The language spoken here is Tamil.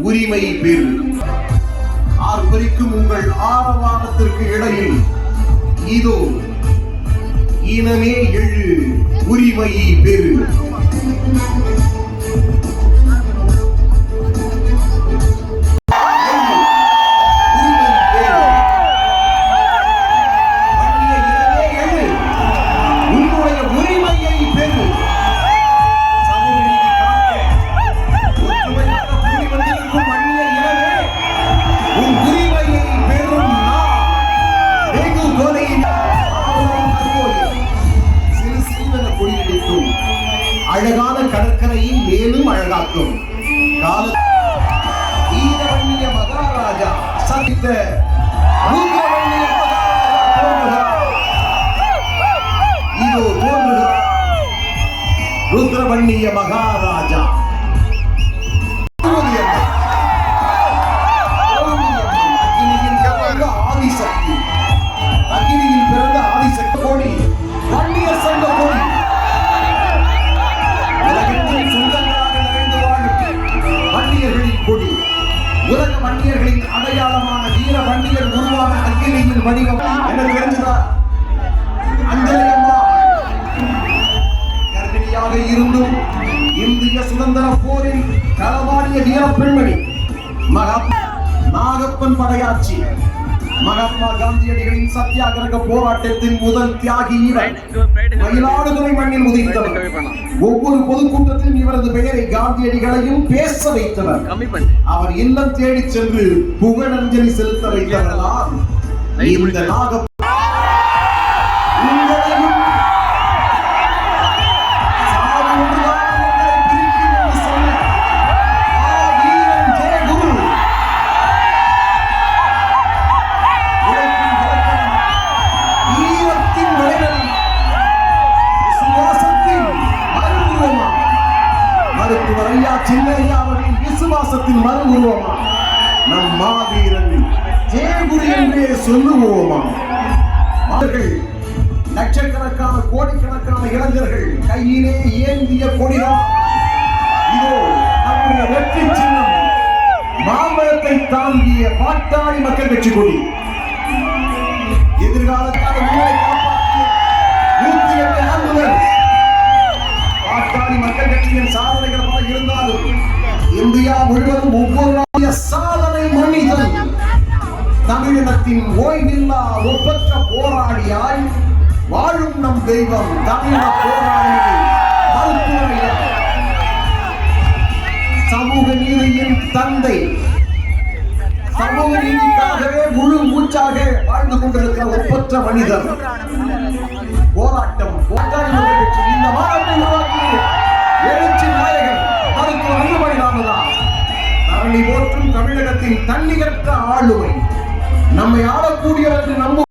உரிமை பெறு. ஆர்ப்பரிக்கும் உங்கள் ஆரவாரத்திற்கு இடையில் இதோ இனமே எழு உரிமை பெறு. மேலும் அழகாக்கும். கால வீரவண்ணிய மகாராஜா சந்தித்த இதோ தோன்றுகிறார் ருத்ரவண்ணிய மகாராஜா. வடிவம் எனக்கு தெரிஞ்சதா? அஞ்சலி அம்மா கர்ப்பிணியாக இருந்தும் இந்திய சுதந்திர போரில் களவாடிய வீர பெண்மணி நாகப்பன் படையாட்சி மகாத்மா காந்தியடிகளின் சத்தியாகிரக போராட்டத்தின் முதல் தியாகி இவர் மயிலாடுதுறை மண்ணில் உதித்தவர் ஒவ்வொரு பொதுக்கூட்டத்திலும் இவரது பெயரை காந்தியடிகளையும் பேச வைத்தவர் அவர் இல்லம் தேடி சென்று புகழஞ்சலி செலுத்த வைத்தவர்களால் இந்த நாக மருத்துவர் ஐயா சின்னையா அவர்களின் விசுவாசத்தின் மறு உருவமா நம் மாவீரன் சொல்லுவோமா? அவர்கள் லட்சக்கணக்கான கோடிக்கணக்கான இளைஞர்கள் கையிலே ஏந்திய கொடிதான். இதோ நம்முடைய வெற்றி சின்னம். மாம்பழத்தை தாங்கிய பாட்டாளி மக்கள் கட்சி கொடி. எதிர்காலத்தால் உங்களை காப்பாற்றிய நூத்தி எட்டு ஆம்புலன்ஸ் பாட்டாளி மக்கள் கட்சியின் சாதனைகள் பல இருந்தாலும் இந்தியா முழுவதும் ஒவ்வொரு நாளைய சாதனை மனிதன். தமிழினத்தின் ஓய்வில்லா ஒப்பற்ற போராடியாய் வாழும் நம் தெய்வம் தமிழ போராடி சமூக நீதியின் தந்தை சமூக நீதிக்காகவே முழு மூச்சாக வாழ்ந்து கொண்டிருக்கிற ஒப்பற்ற மனிதர். போராட்டம் போராட்டம் இந்த மாநாட்டை உருவாக்கி எழுச்சி நாயகன் மருத்துவர் அன்புமணி ராமதாஸ் தரணி போற்றும் தமிழகத்தின் தன்னிகற்ற ஆளுமை. நம்மை ஆளக்கூடியவர் என்று நம்பும்